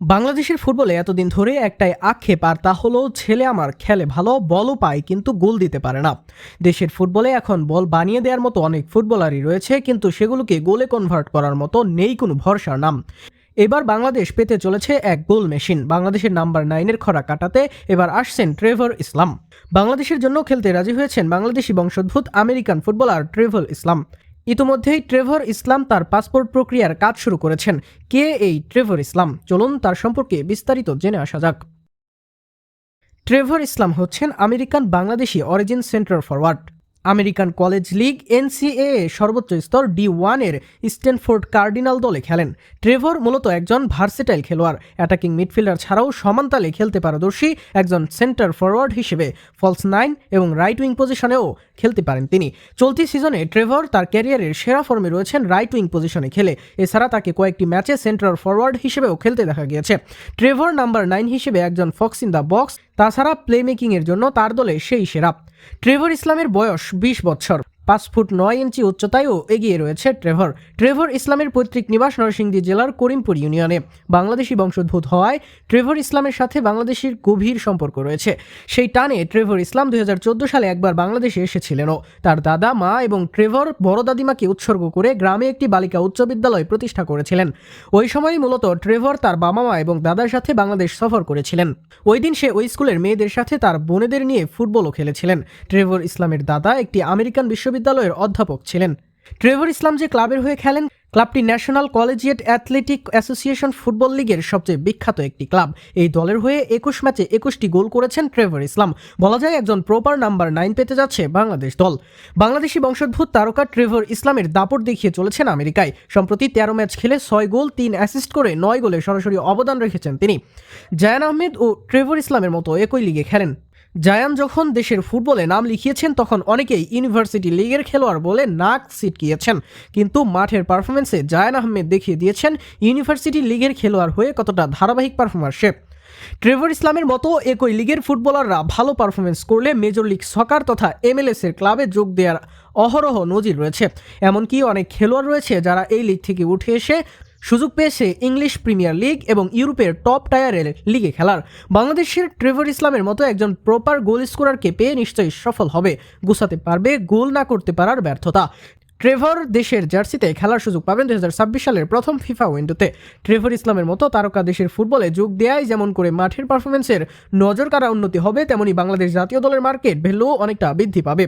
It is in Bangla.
বাংলাদেশের ফুটবলে এতদিন ধরে একটাই আক্ষেপ, আর তা হলো ছেলে আমার খেলে ভালো, বলও পায়, কিন্তু গোল দিতে পারে না। দেশের ফুটবলে এখন বল বানিয়ে দেওয়ার মতো অনেক ফুটবলারই রয়েছে, কিন্তু সেগুলোকে গোলে কনভার্ট করার মতো নেই কোনো ভরসার নাম। এবার বাংলাদেশ পেতে চলেছে এক গোল মেশিন। বাংলাদেশের নাম্বার নাইনের খরা কাটাতে এবার আসছেন ট্রেভর ইসলাম। বাংলাদেশের জন্য খেলতে রাজি হয়েছেন বাংলাদেশি বংশোদ্ভূত আমেরিকান ফুটবলার ট্রেভর ইসলাম। ইতোমধ্যেই ট্রেভর ইসলাম তার পাসপোর্ট প্রক্রিয়ার কাজ শুরু করেছেন। কে এই ট্রেভর ইসলাম? চলুন তার সম্পর্কে বিস্তারিত জেনে আসা যাক। ট্রেভর ইসলাম হচ্ছেন American Bangladeshi origin centre forward. American college league NCA সর্বোচ্চ স্তর ডি ওয়ানের স্ট্যানফোর্ড কার্ডিনাল দলে খেলেন। ট্রেভর মূলত একজন ভার্সেটাইল খেলোয়াড়। অ্যাটাকিং মিডফিল্ডার ছাড়াও সমানতালে খেলতে পারদর্শী একজন সেন্টার ফরওয়ার্ড হিসেবে। ফলস নাইন এবং রাইট উইং পজিশনেও খেলতে পারেন তিনি। চলতি সিজনে ট্রেভর তার ক্যারিয়ারের সেরা ফর্মে রয়েছেন রাইট উইং পজিশনে খেলে। এছাড়া তাকে কয়েকটি ম্যাচে সেন্ট্রাল ফরওয়ার্ড হিসেবেও খেলতে দেখা গিয়েছে। ট্রেভর নাম্বার নাইন হিসেবে একজন ফক্স ইন দ্য বক্স তাছাড়া প্লেমেকিংয়ের জন্য তার দলে সেই সেরা। ট্রেভর ইসলামের বয়স বিশ বছর। পাঁচ ফুট নয় ইঞ্চি উচ্চতায়ও এগিয়ে রয়েছে ট্রেভর। ট্রেভর ইসলামের পৈতৃক নিবাস নরসিংদী জেলার করিমপুর ইউনিয়নে। বাংলাদেশি বংশোদ্ভূত হওয়ায় ট্রেভর ইসলামের সাথে বাংলাদেশের গভীর সম্পর্ক রয়েছে। সেই টানে ট্রেভর ইসলাম দুই সালে একবার বাংলাদেশে এসেছিলেনও। তার দাদা, মা এবং ট্রেভর বড় দাদিমাকে উৎসর্গ করে গ্রামে একটি বালিকা উচ্চ বিদ্যালয় প্রতিষ্ঠা করেছিলেন। ওই সময়ই মূলত ট্রেভর তার বাবা মা এবং দাদার সাথে বাংলাদেশ সফর করেছিলেন। ওই দিন সে ওই স্কুলের মেয়েদের সাথে তার বোনেদের নিয়ে ফুটবলও খেলেছিলেন। ট্রেভর ইসলামের দাদা একটি আমেরিকান বিশ্ববিদ্যালয়ের অধ্যাপক ছিলেন। ট্রেভর ইসলাম যে ক্লাবের হয়ে খেলেন, ক্লাবটি national collegiate athletic association football লিগের সবচেয়ে বিখ্যাত একটি ক্লাব। এই দলের হয়ে একুশ ম্যাচে একুশটি গোল করেছেন ট্রেভর ইসলাম। বলা যায় একজন প্রপার নাম্বার নাইন পেতে যাচ্ছে বাংলাদেশ দল। বাংলাদেশি বংশোদ্ভূত তারকা ট্রেভর ইসলামের দাপট দেখিয়ে চলেছেন আমেরিকায়। সম্প্রতি তেরো ম্যাচ খেলে ছয় গোল, তিন অ্যাসিস্ট করে নয় গোলে সরাসরি অবদান রেখেছেন তিনি। জায়ান আহমেদ ও ট্রেভর ইসলামের মতো একই লিগে খেলেন। জায়ান যখন দেশের ফুটবলে নাম লিখিয়েছেন, তখন অনেকেই ইউনিভার্সিটি লিগের খেলোয়াড় বলে নাক সিটকিয়েছেন কিন্তু মাঠের পারফরমেন্সে জায়ান আহমেদ দেখিয়ে দিয়েছেন, ইউনিভার্সিটি লিগের খেলোয়াড় হয়ে কতটা ধারাবাহিক পারফরমার সে ট্রেভর ইসলামের মতো একই লিগের ফুটবলাররা ভালো পারফরমেন্স করলে মেজর লিগ সকার তথা এমএলএস এর ক্লাবে যোগ দেওয়ার অহরহ নজির রয়েছে। এমনকি অনেক খেলোয়াড় রয়েছে যারা এই লিগ থেকে উঠে এসে সুযোগ পেয়েছে ইংলিশ প্রিমিয়ার লিগ এবং ইউরোপের টপ টায়ারের লিগে খেলার। বাংলাদেশের ট্রেভর ইসলামের মতো একজন প্রপার গোল স্কোরারকে পেয়ে নিশ্চয়ই সফল হবে। গুছাতে পারবে, গোল না করতে পারার ব্যর্থতা। ট্রেভর দেশের জার্সিতে খেলার সুযোগ পাবেন দু হাজার ছাব্বিশ সালের প্রথম ফিফা উইন্ডোতে। ট্রেভর ইসলামের মতো তারকা দেশের ফুটবলে যোগ দেয় যেমন করে মাঠের পারফরমেন্সের নজর কাড়া উন্নতি হবে, তেমনি বাংলাদেশ জাতীয় দলের মার্কেট ভ্যালুও অনেকটা বৃদ্ধি পাবে।